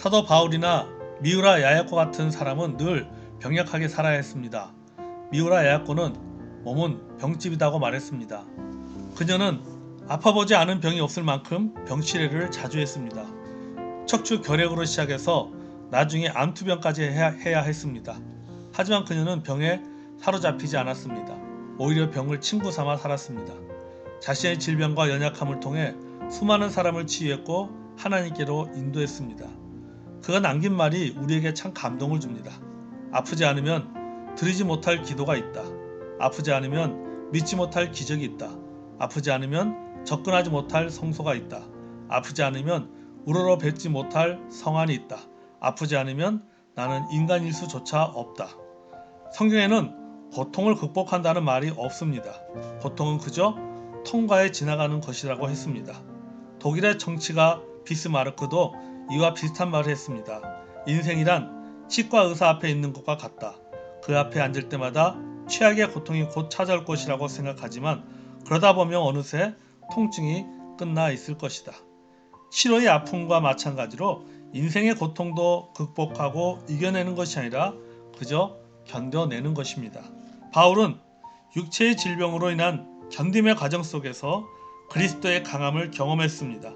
사도 바울이나 미우라 야야코 같은 사람은 늘 병약하게 살아야 했습니다. 미우라 야야코는 몸은 병집이다고 말했습니다. 그녀는 아파보지 않은 병이 없을 만큼 병치레를 자주 했습니다. 척추 결핵으로 시작해서 나중에 암투병까지 해야, 해야 했습니다. 하지만 그녀는 병에 사로잡히지 않았습니다. 오히려 병을 친구 삼아 살았습니다. 자신의 질병과 연약함을 통해 수많은 사람을 치유했고 하나님께로 인도했습니다. 그가 남긴 말이 우리에게 참 감동을 줍니다. 아프지 않으면 드리지 못할 기도가 있다. 아프지 않으면 믿지 못할 기적이 있다. 아프지 않으면 접근하지 못할 성소가 있다. 아프지 않으면 우러러 뵙지 못할 성안이 있다. 아프지 않으면 나는 인간일 수조차 없다. 성경에는 고통을 극복한다는 말이 없습니다. 고통은 그저 통과해 지나가는 것이라고 했습니다. 독일의 정치가 비스마르크도 이와 비슷한 말을 했습니다. 인생이란 치과 의사 앞에 있는 것과 같다. 그 앞에 앉을 때마다 최악의 고통이 곧 찾아올 것이라고 생각하지만 그러다 보면 어느새 통증이 끝나 있을 것이다. 치료의 아픔과 마찬가지로 인생의 고통도 극복하고 이겨내는 것이 아니라 그저 견뎌내는 것입니다. 바울은 육체의 질병으로 인한 견딤의 과정 속에서 그리스도의 강함을 경험했습니다.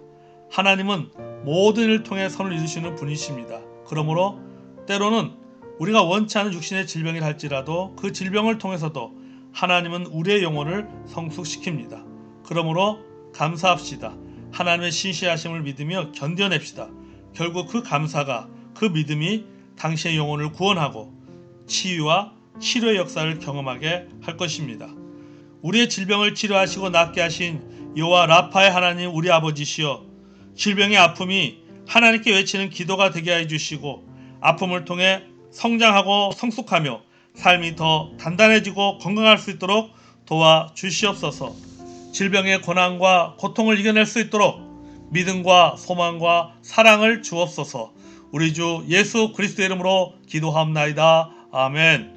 하나님은 모든 일을 통해 선을 이루시는 분이십니다. 그러므로 때로는 우리가 원치 않은 육신의 질병이라 할지라도 그 질병을 통해서도 하나님은 우리의 영혼을 성숙시킵니다. 그러므로 감사합시다. 하나님의 신실하심을 믿으며 견뎌냅시다. 결국 그 감사가 그 믿음이 당신의 영혼을 구원하고 치유와 치료의 역사를 경험하게 할 것입니다. 우리의 질병을 치료하시고 낫게 하신 여호와 라파의 하나님 우리 아버지시여 질병의 아픔이 하나님께 외치는 기도가 되게 해 주시고 아픔을 통해 성장하고 성숙하며 삶이 더 단단해지고 건강할 수 있도록 도와 주시옵소서. 질병의 고난과 고통을 이겨낼 수 있도록 믿음과 소망과 사랑을 주옵소서. 우리 주 예수 그리스도 이름으로 기도합나이다. 아멘.